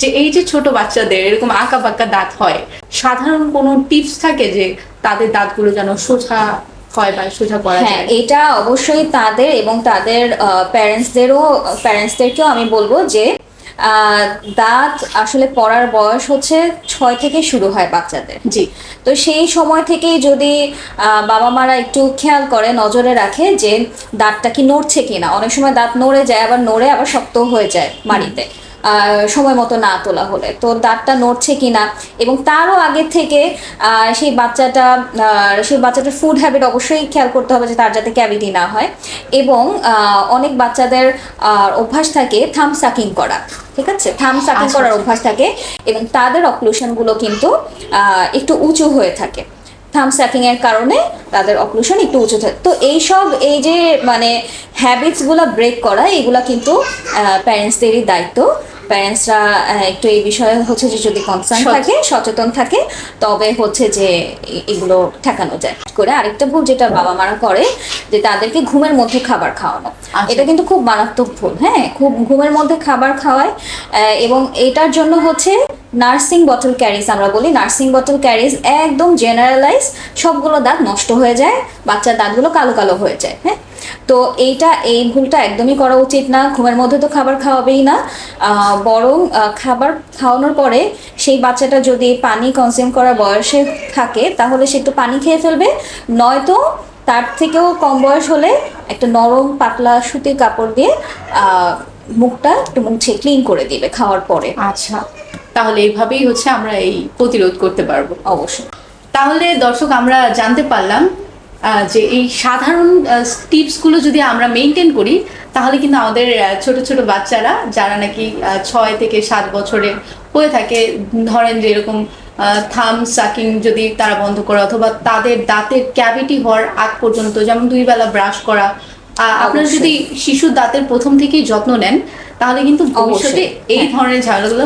যে এই যে ছোট বাচ্চাদের এরকম আঁকা বাঁকা দাঁত হয় সাধারণ কোনো টিপস থাকে যে তাদের দাঁতগুলো যেন সোজা হয় বা সোজা করা হ্যাঁ এটা অবশ্যই তাদের এবং তাদের প্যারেন্টসদেরও প্যারেন্টসদেরকেও আমি বলব যে দাঁত আসলে পড়ার বয়স হচ্ছে ছয় থেকে শুরু হয় বাচ্চাদের। জি। তো সেই সময় থেকেই যদি আহ, বাবা মারা একটু খেয়াল করে নজরে রাখে যে দাঁতটা কি নড়ছে কিনা। অনেক সময় দাঁত নড়ে যায় আবার নড়ে আবার শক্ত হয়ে যায় মাড়িতে। সময় মতো না তোলা হলে। তো দাঁতটা নড়ছে কিনা এবং তারও আগে থেকে সেই বাচ্চাটা সেই বাচ্চাটার ফুড হ্যাবিট অবশ্যই খেয়াল করতে হবে যে তার যাতে ক্যাভিটি না হয় এবং অনেক বাচ্চাদের অভ্যাস থাকে থাম সাকিং করা ঠিক আছে? থাম সাকিং আচ্ছা, করার আচ্ছা। অভ্যাস থাকে এবং তাদের অক্লুশনগুলো কিন্তু একটু উঁচু হয়ে থাকে। থাম স্যাকিং এর কারণে তাদের অক্লুশন একটু উঁচু থাকে। তো এইসব এই যে মানে হ্যাবিটসগুলো ব্রেক করা এগুলা কিন্তু প্যারেন্টসদেরই দায়িত্ব। প্যারেন্টসরা একটু এই বিষয়ে হচ্ছে যে যদি কনসার্ন থাকে সচেতন থাকে তবে হচ্ছে যে এগুলো ঠেকানো যায়। করে আরেকটা ভুল যেটা বাবা মারা করে যে তাদেরকে ঘুমের মধ্যে খাবার খাওয়ানো। আচ্ছা। এটা কিন্তু খুব মারাত্মক ভুল হ্যাঁ? খুব ঘুমের মধ্যে খাবার খাওয়ায় আহ, এবং এটার জন্য হচ্ছে নার্সিং বটল ক্যারিজ আমরা বলি। নার্সিং বটল ক্যারিজ একদম জেনারেলাইজ সবগুলো দাঁত নষ্ট হয়ে যায়, বাচ্চার দাঁতগুলো কালো কালো হয়ে যায় হ্যাঁ? তো এইটা, এই ভুলটা একদমই করা উচিত না। ঘুমের মধ্যে তো খাবার খাওয়াবেই না। বরং খাবার খাওয়ানোর পরে সেই বাচ্চাটা যদি পানি কনজিউম করার বয়সে থাকে, তাহলে সে একটু পানি খেয়ে ফেলবে। নয়তো তার থেকেও কম বয়স হলে একটা নরম পাতলা সুতির কাপড় দিয়ে মুখটা একটু মুছে ক্লিন করে দিবে খাওয়ার পরে। আচ্ছা। তাহলে এইভাবেই হচ্ছে আমরা এই প্রতিরোধ করতে পারব অবশ্যই তাহলে দর্শক আমরা জানতে পারলাম যে এই সাধারণ টিপসগুলো যদি আমরা মেনটেন করি তাহলে কিন্তু আমাদের ছোট ছোট বাচ্চারা যারা নাকি ছয় থেকে সাত বছরে হয়ে থাকে ধরেন যে এরকম থাম সাকিং যদি তারা বন্ধ করে অথবা তাদের দাঁতের ক্যাভিটি হওয়ার আগ পর্যন্ত যেমন দুই বেলা ব্রাশ করা আহ, আপনারা যদি শিশুর দাঁতের প্রথম থেকেই যত্ন নেন তাহলে কিন্তু ভবিষ্যতে এই হ্যাঁ। ধরনের ঝামেলাগুলো।